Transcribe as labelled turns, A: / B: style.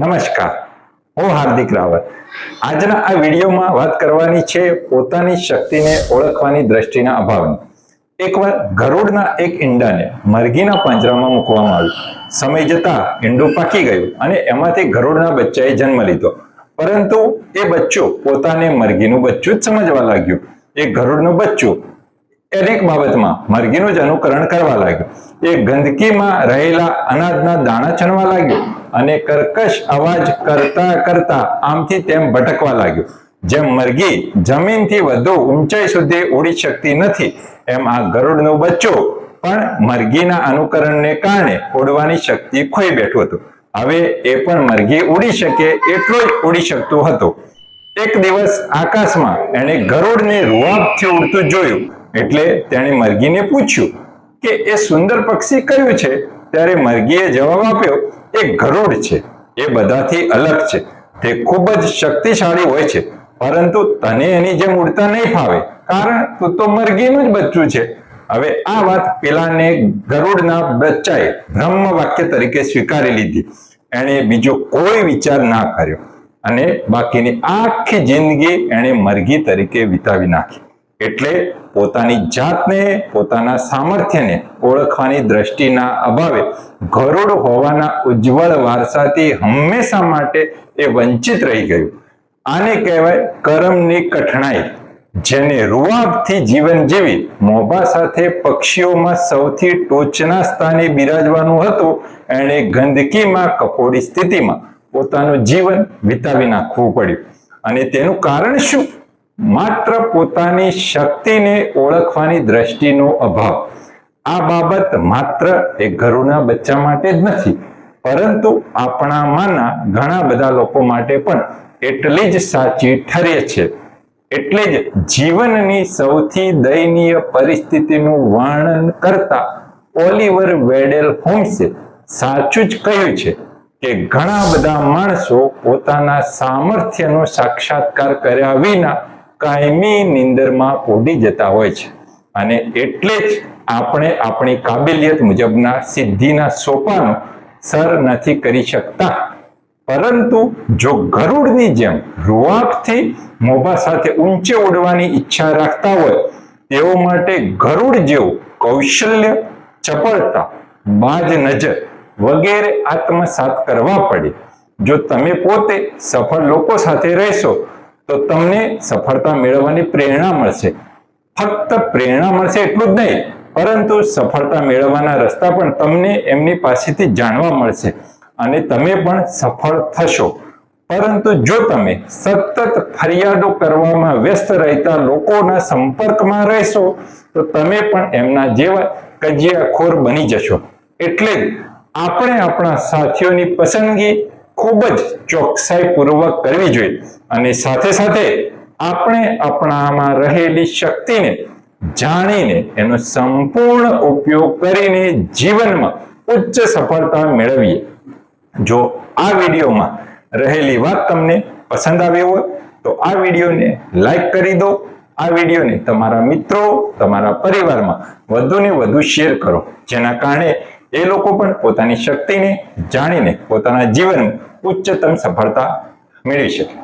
A: નમસ્કાર. હું હાર્દિક રાવત. આજના આ વિડીયોમાં વાત કરવાની છે પોતાની શક્તિને ઓળખવાની દ્રષ્ટિના અભાવની. એકવાર ગરુડના એક ઈંડાને મરઘીના પાંજરામાં મૂકવામાં આવ્યું. સમય જતાં ઈંડું પાકી ગયું અને એમાંથી ગરુડના બચ્ચાએ જન્મ લીધો. પરંતુ એ બચ્ચું પોતાને મરઘીનું બચ્ચું જ સમજવા લાગ્યું. એ ગરુડનું બચ્ચું અનેક બાબતમાં મરઘીનું જ અનુકરણ કરવા લાગ્યું. એ ગંદકીમાં રહેલા અનાજના દાણા છણવા લાગ્યો અને કર્કશ અવાજ કરતા કરતા આમથી તેમ ભટકવા લાગ્યું. જેમ મરઘી જમીનથી વધુ ઊંચાઈ સુધી ઉડી શકતી નથી, એમ આ ગરુડનું બચ્ચું પણ મરઘીના અનુકરણને કારણે ઉડવાની શક્તિ ખોઈ બેઠું હતું. હવે એ પણ મરઘી ઉડી શકે એટલું જ ઉડી શકતું હતું. એક દિવસ આકાશમાં એણે ગરુડને રૂઆબથી ઉડતું જોયું. એટલે તેણે મરઘીને પૂછ્યું કે એ સુંદર પક્ષી કયું છે? ત્યારે મરઘીએ જવાબ આપ્યો, એ ગરુડ છે. એ બધાથી અલગ છે. તે ખૂબ જ શક્તિશાળી હોય છે. પરંતુ તને એની જેમ ઉડતા નહીં ફાવે. કારણ તું તો મરઘીનું જ બચ્ચું છે. હવે આ વાત પેલાને ગરુડના બચ્ચાએ બ્રહ્મ વાક્ય તરીકે સ્વીકારી લીધી. એણે બીજો કોઈ વિચાર ના કર્યો. અને બાકીની આખી જિંદગી એણે મરઘી તરીકે વિતાવી નાખી. એટલે પોતાની જાતને, પોતાના સામર્થ્યને ઓળખવાની દ્રષ્ટિના અભાવે ગરુડ હોવાના ઉજ્જવળ વારસાથી હંમેશા માટે એ વંચિત રહી ગયું. આને કહેવાય કરમની કઠણાઈ, જેને રૂઆબથી જીવન જીવી મોભા સાથે પક્ષીઓમાં સૌથી ટોચના સ્થાને બિરાજવાનું હતું, એણે ગંદકીમાં, કફોડી સ્થિતિમાં પોતાનું જીવન વિતાવી નાખવું પડ્યું. અને તેનું કારણ શું? માત્ર પોતાની શક્તિને ઓળખવાની દ્રષ્ટિનો અભાવ. આ બાબત માત્ર એ ઘરોના બચ્ચા માટે જ નથી, પરંતુ આપણામાંના ઘણા બધા લોકો માટે પણ એટલી જ સાચી ઠરે છે. એટલે જ જીવનની સૌથી દયનીય પરિસ્થિતિનું વર્ણન કરતા ઓલિવર વેડેલ હોમ્સે સાચું જ કહ્યું છે કે ઘણા બધા માણસો પોતાના સામર્થ્યનો સાક્ષાત્કાર કર્યા વિના કાયમી નિંદરમાં પોડી જતા હોય છે. અને એટલે જ આપણે આપણી કાબિલિયત મુજબના સિદ્ધિના સોપાનો સર નથી કરી શકતા. પરંતુ જો ગરુડની જેમ રૂઆબથી મોભા સાથે ઊંચે ઉડવાની ઈચ્છા રાખતા હોય, તેઓ માટે ગરુડ જેવું કૌશલ્ય, ચપળતા, બાજ નજર વગેરે આત્મસાત કરવા પડે. જો તમે પોતે સફળ લોકો સાથે રહેશો તો તમને સફળતા મેળવવાની પ્રેરણા મળશે. ફક્ત પ્રેરણા મળશે એટલું જ નહીં, પરંતુ સફળતા મેળવવાના રસ્તા પણ તમને એમની પાસેથી જાણવા મળશે અને તમે પણ સફળ થશો. પરંતુ જો તમે સતત ફરિયાદો કરવામાં વ્યસ્ત રહેતા લોકોના સંપર્કમાં રહેશો, તો તમે પણ એમના જેવા કજિયાખોર બની જશો. એટલે જ આપણે આપણા સાથીઓની પસંદગી ખૂબ જ ચોકસાઈપૂર્વક કરવી જોઈએ. અને સાથે સાથે આપણે આપણામાં રહેલી શક્તિને જાણીને એનો સંપૂર્ણ ઉપયોગ કરીને જીવનમાં ઉચ્ચ સફળતા મેળવીએ. જો આ વિડીયોમાં રહેલી વાત તમને પસંદ આવી હોય, તો આ વિડીયોને લાઈક કરી દો. આ વિડીયોને તમારા મિત્રો, તમારા પરિવારમાં વધુને વધુ શેર કરો. જેના કારણે એ લોકો પણ પોતાની શક્તિને જાણીને પોતાના જીવન ઉચ્ચતમ સફળતા મેળવી શકે.